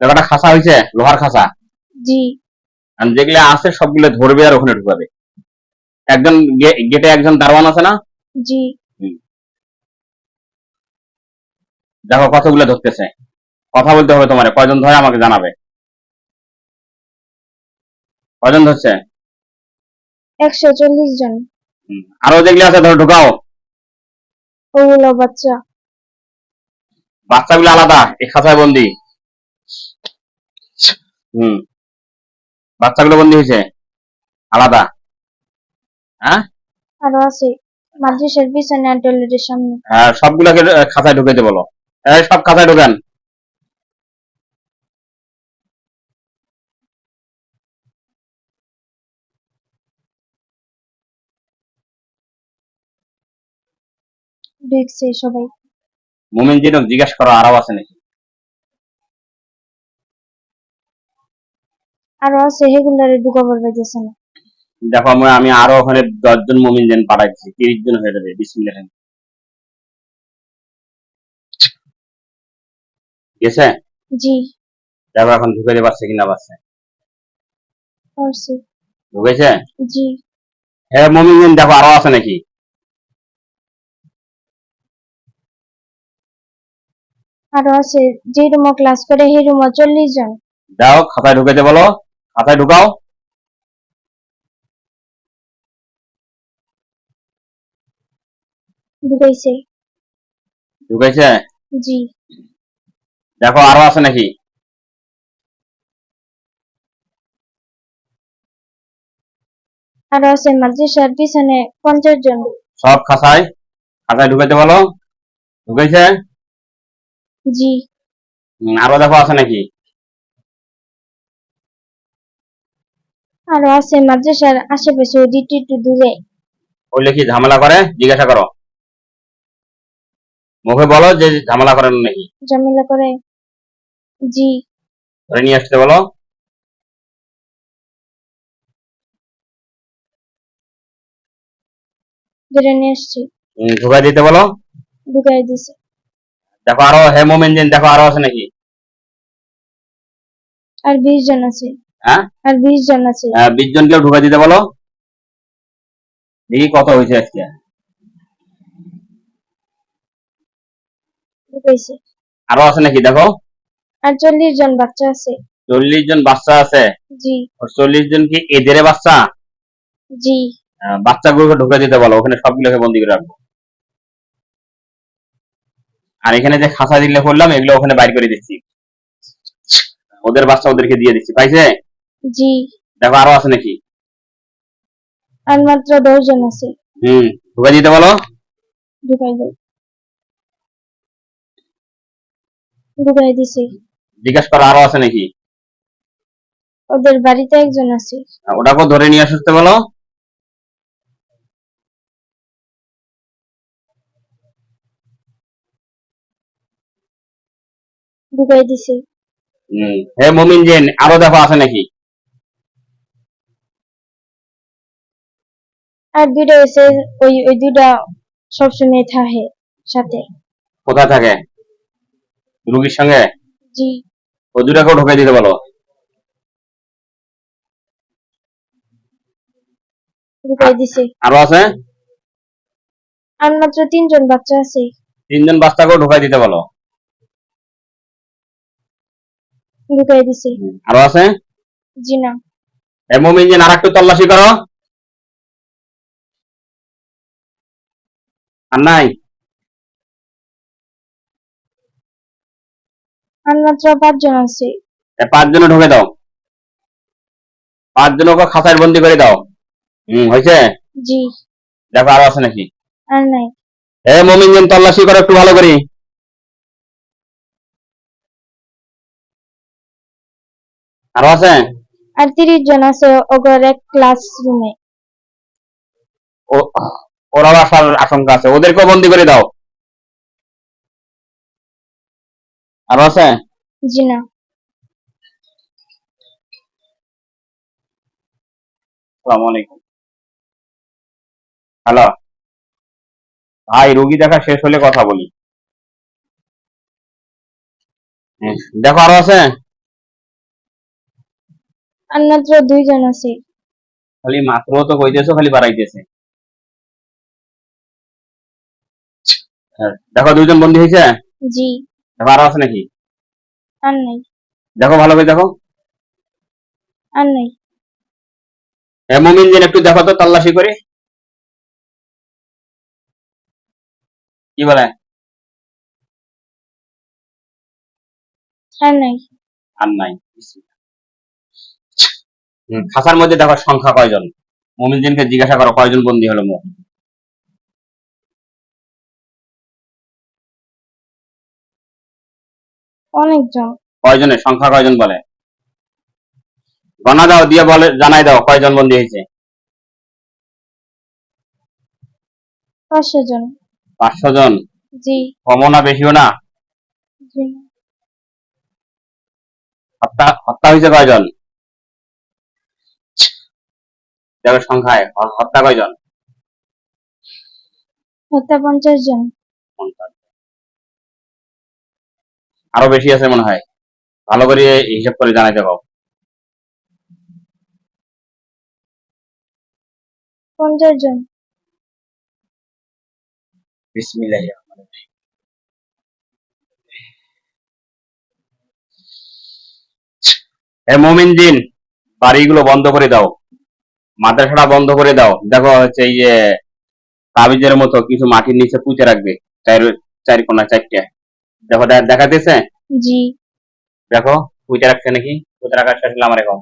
জায়গাটা খাসা হয়েছে? লোহার খাসা? জি। আর যেগুলো আছে সবগুলো ধরবে আর ওখানে ঢুকাবে। একজন গেটে একজন দারোয়ান আছে না? জি। দেখো কতগুলো ধরতেছে। কথা বলতে হবে তোমার কয়জন ধরে আমাকে জানাবে। কয়জন ধরছে? একশো চল্লিশ জন। আরও যেগুলো আছে ধরো ঢুকাও। ওগুলো বাচ্চা। বাচ্চাগুলো আলাদা এই খাঁচায় বন্দি। হুম। বাচ্চাগুলো বন্দি হয়েছে আলাদা? হ্যাঁ? আরও আছে। মাদ্রাসার পিছনে আর টয়লেটের সামনে। আর সবগুলোকে ঢুকাইতে বলো। এই সব খাঁচায় ঢুকান। ঢুকছে সবাই। মুমিন জিনক জিজ্ঞাসা করো আরও আছে নাকি? আরও আছে সেগুলারে ঢুকাবার পাইতেছে না। দেখো আমি আমি আরও ওখানে দশজন মুমিন জেন পাঠাইছি তিরিশ জন হয়ে যাবে বিসমিল্লাহ। গেছে? জি। দেখো এখন ঢুকাইতে পারছে কিনা পারছে পারছি। ঢুকেছে? জি। হ্যাঁ মুমিন জেন দেখো আরও আছে নাকি? আরও আছে যে রুমও ক্লাস করে সেই রুমও চল্লিশ জন। দাও খাতায় ঢুকাইতে বলো। খাতায় ঢুকাও। ঢুকাইছে। ঢুকাইছে? জি। দেখো আরও আছে নাকি? আরও আছে মাদ্রাসার পিছনে পঞ্চাশ জন। সব খাতায় খাতায় ঢুকাইতে বলো। ঢুকাইছে? জি। আরও দেখো আছে নাকি? আরও আছে মাদ্রাসার আশেপাশে ওদিকটি একটু দূরে। বললে কি ঝামেলা করে? জিজ্ঞাসা করো। মুখে বলো যে ঝামেলা করেন নাকি। ঝামেলা করে? জি। ধরে নিয়ে আসতে বলো। ধরে নিয়ে আসছি। ঢুকাই দিতে বলো। ঢুকাই দিছে। দেখো আরও হেমোমেনজেন দেখো আরও আছে নাকি। আর বিশ জন আছে। হ্যাঁ? আর বিশ জন আছে। জনকেও ঢুকাই দিতে বলো। দেখি কত হয়েছে আজকে। আরও আছে নাকি? দেখো। আর জন বাচ্চা আছে। চল্লিশ জন বাচ্চা আছে? জি। জন কি এদের বাচ্চা? জি। আহ, বাচ্চাগুলোকে ঢুকে দিতে বলো ওখানে সবগুলোকে বন্দি করে রাখব। আর এখানে যে খাঁচা দিলে করলাম এগুলো ওখানে বাইর করে দিচ্ছি। ওদের বাচ্চা ওদেরকে দিয়ে দিচ্ছি। পাইছে? জি। দেখো আরও আছে নাকি? আর মাত্র দশ জন আছে। হুম ঢুকে দিতে বলো। ঢুকাই ঢুকাই দিছে। জিজ্ঞাসা করো আরও আছে নাকি? ওদের বাড়িতে একজন আছে। আহ, ওটাকেও ধরে নিয়ে আসতে বলো। ঢুকাই দিছে। হুম হে মমিন জেন আরও দেখো আছে নাকি? আর দুইটা এসে ওই ওই দুইটা সবসময় থাকে সাথে। কোথায় থাকে? রুগীর সঙ্গে? জি। ওই দুটাকেও ঢুকে দিতে বলো ঢুকাই দিছে। আরও আছে? আর মাত্র তিনজন বাচ্চা আছে। তিনজন বাচ্চাকেও ঢুকাই দিতে বলো ঢুকাই দিছে। আরও আছে? জি না। হে মমিন জেন আর একটু তল্লাশি করো? আর নাই? আর পাঁচজন আছে। পাঁচজনে ঢুকে দাও। বন্দি করে দাও। হুম হয়েছে? জি। দেখো আরও আছে নাকি? আর নাই। হে মমিন জেন তল্লাশি করো একটু ভালো করি। আরও আছে? আর তিরিশ জন আছে ওগর এক ক্লাসরুমে ও- ওরাও আসার আশঙ্কা আছে। ওদেরকেও বন্দি করে দাও। আরও আছে? জি না। আসসালামু আলাইকুম। হ্যালো? ভাই রোগী দেখা শেষ হলে কথা বলি। হুম, দেখো আরও আছে? আর মাত্র দুইজন আছে। খালি মাত্র তো কইতেছো খালি বাড়াইতেছে। দেখো দুইজন বন্দী হয়েছে? জি। দেখো আরও আছে নাকি? আর নাই। দেখো ভালো করে দেখো। আর নাই। এ মুমিন দিন একটু দেখো তো তল্লাশি করে। কি বলে? আর নাই। আর নাই খাসার মধ্যে দেখো সংখ্যা কয়জন? মুমিন দিনকে জিজ্ঞাসা করো কয়জন বন্দী হলো মোট অনেকজন। কয়জনের? সংখ্যা কয়জন বলে? গণা দাও দিয়ে বলে জানাই দাও কয়জন বন্দী হয়েছে? পাঁচশো জন। পাঁচশো জন? জি। কমও না বেশিও না? জি। হত্যা হত্যা হয়েছে কয়জন? সংখ্যায় হত্যা কয়জন? হত্যা পঞ্চাশ জন। আরও বেশি আছে মনে হয়। ভালো করে হিসাব করে জানাইতে পাও পঞ্চাশ জন। মুমিন দিন বাড়িগুলো বন্ধ করে দাও। মাদ্রাসাটা বন্ধ করে দাও। দেখো হচ্ছে এই যে তাবিজের মতো কিছু মাটির নিচে পুঁতে রাখবে। চার চার কোনা চারটে। দেখো দে- দেখাতেছে জি। দেখো পুঁতে রাখছে নাকি? পুঁতে রাখার শেষ আমার এখন।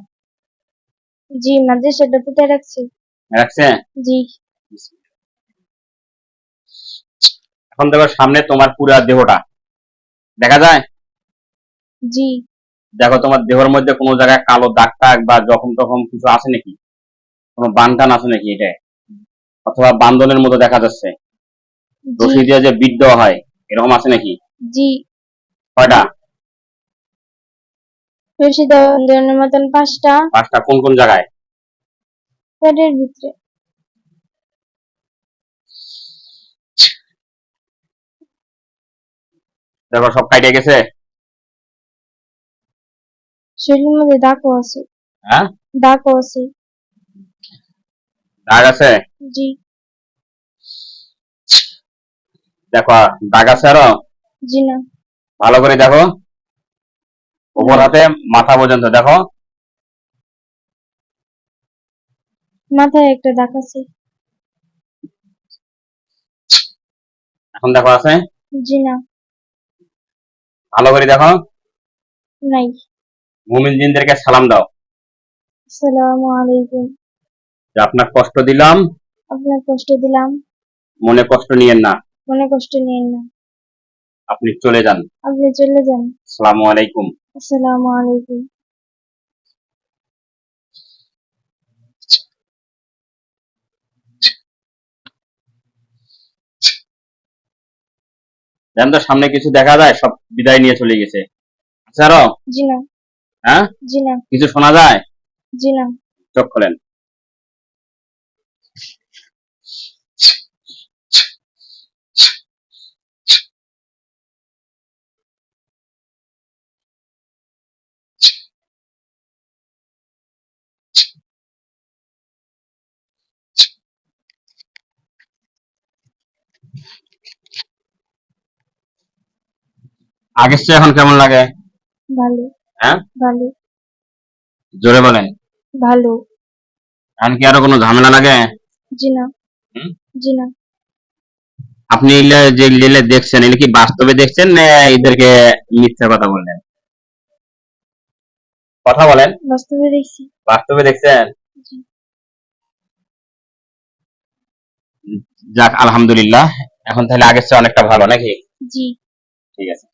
জি মাদ্রাসাটা পুঁতে রাখছি। রাখছে? জি। এখন দেখো সামনে তোমার পুরা দেহটা। দেখা যায়? জি। দেখো তোমার দেহের মধ্যে কোনো জায়গায় কালো দাগ টাগ বা যখন তখন কিছু আছে নাকি? কোনো বান টান আছে নাকি এটা অথবা বান্ধনের মতো দেখা যাচ্ছে। রশি দিয়ে যে বিট দেওয়া হয় এরকম আছে নাকি? জি। কয়টা? রশিদ দেওয়ানের মতন পাঁচটা। পাঁচটা কোন কোন জায়গায়? পেটের ভিতরে। দেখো সব কাইটে গেছে? শরীরের মধ্যে দাগও আছে। হ্যাঁ? দাগও আছে। দাগ আছে? জি। দেখো দাগ আছে আরও? জি না। ভালো করে দেখো। উপর হাতে মাথা পর্যন্ত দেখো। মাথায় একটা দাগ আছে। এখন দেখো আছে? জি না। ভালো করে দেখো। নাই। মুমিন জিনদেরকে সালাম দাও। আসসালামু আলাইকুম। আপনার কষ্ট দিলাম। আপনার কষ্ট দিলাম। মনে কষ্ট নিয়েন না। মনে কষ্ট নিয়েন না। আপনি চলে যান। আপনি চলে যান। আসসালামু আলাইকুম। আসসালামু আলাইকুম। তো সামনে কিছু দেখা যায়? সব বিদায় নিয়ে চলে গেছে। আচ্ছা জি না। হ্যাঁ? জি না। কিছু শোনা যায়? জি না। চোখ খোলেন। আগের চেয়ে এখন কেমন লাগে? ভালো। হ্যাঁ? ভালো। জোরে বলেন। ভালো। এখন কি আরও কোনো ঝামেলা লাগে? জি না। জি না। আপনি যে লীলে দেখছেন এগুলো কি বাস্তবে দেখছেন না এদেরকে মিথ্যা কথা বললেন? কথা বলেন। বাস্তবে দেখছি। বাস্তবে দেখছেন? জি। যাক আলহামদুলিল্লাহ। এখন তাহলে আগের চেয়ে অনেকটা ভালো নাকি? জি। ঠিক আছে।